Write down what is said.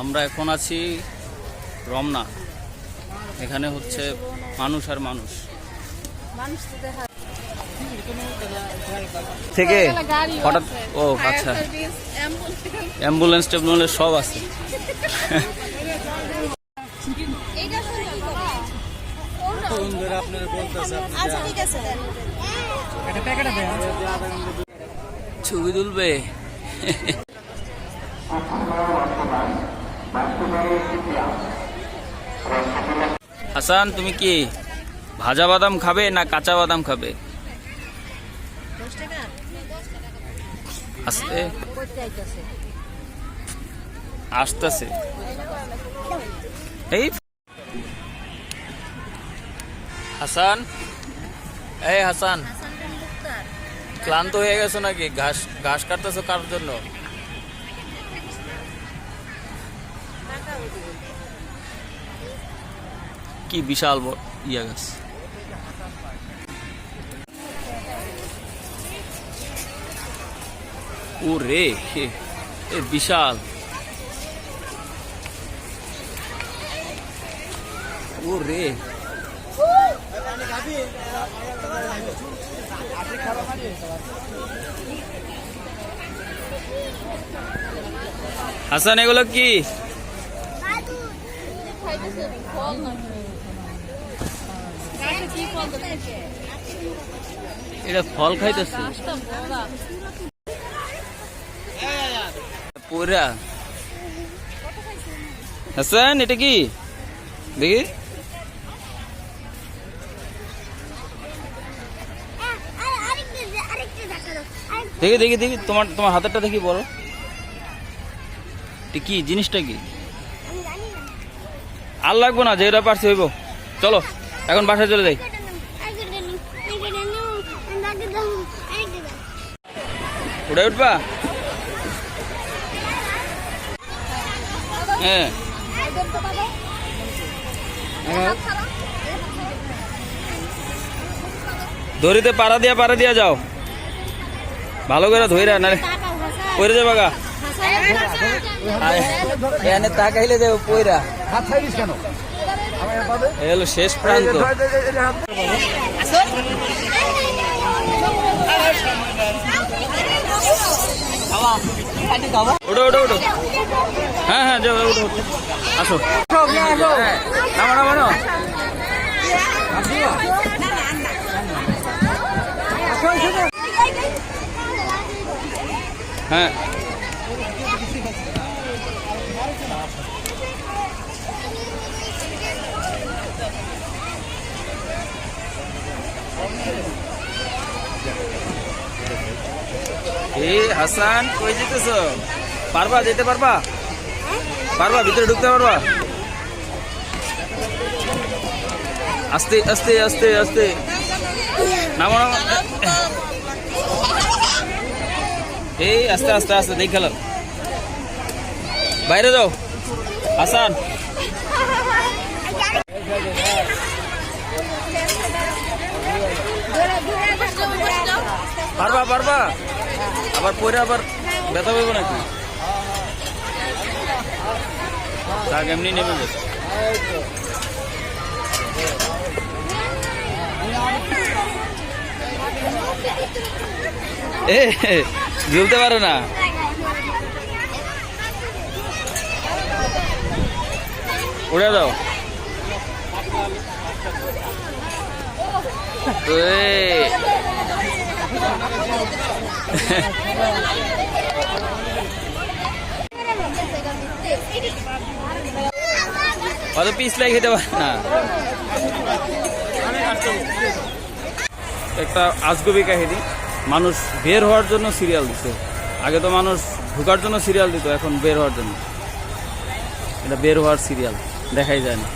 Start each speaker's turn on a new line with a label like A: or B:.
A: আমরা এখন আছি রমনা। এখানে হচ্ছে মানুষ আর মানুষ।
B: মানুষ তো দেখা
A: থেকে? হঠাৎ ও আচ্ছা। অ্যাম্বুলেন্স ট্যাম্বুলেন্স সব আছে।
B: এইটা আচ্ছা ঠিক আছে দেন।
A: ছবি তুলবে? হাসান তুমি কি ভাজা বাদাম খাবে না কাঁচা বাদাম খাবে? আস্তে। আসতেছে। এই হাসান এই হাসান ক্লান্ত হয়ে গেছো নাকি? ঘাস ঘাস কাটতেছো কার জন্য? কি বিশাল ইয়া গাছ। ও রে এ বিশাল। ও রে হাসান এগুলো কি
B: খাইতেছে ফল না গাছে কি ফল দিতেছে
A: এটা ফল খাইতেছে। পুরা। হাসান, এটা কি? দেখি। দেখি দেখি দেখি, তোমার তোমার হাতেরটা দেখি বলো। কি? জিনিসটা কি? আর লাগবো না, যেটা পারছি হইব। চলো, এখন বাসায় চলে যাই। উঠে উঠবা? হ্যাঁ। দড়িতে পাড়া দিয়া পাড়া দিয়া যাও। ভালো করে ধইরা না পইরে যাবা গা। এখানে তাকাইলে
C: হাত ছাড়িস কেন
A: এ হলো শেষ প্রান্ত। ওটো ওটো ওটো হ্যাঁ হ্যাঁ যাও ওটো। আসো। নামো নামো নামো। হ্যাঁ। এ, হাসান, কই যেতেছ? পারবা, যেতে পারবা? পারবা, ভিতরে ঢুকতে পারবা? আস্তে আস্তে আস্তে আস্তে। নামো নামো। এই, আস্তে আস্তে আস্তে, দেখ গেলাম বাইরে যাও। হাসান। পারবা পারবা? আবার পরে আবার ব্যথা পাবো নাকি? এমনি নেমে যাবে এ ঝুলতে পারো না। উড়ে দাও। এ অত পিস পিছলাই খেতে একটা আজগবি কাহিনী। মানুষ বের হওয়ার জন্য সিরিয়াল দিছে। আগে তো মানুষ ঢুকার জন্য সিরিয়াল দিত, এখন বের হওয়ার জন্য। এটা বের হওয়ার সিরিয়াল দেখাই যায় না।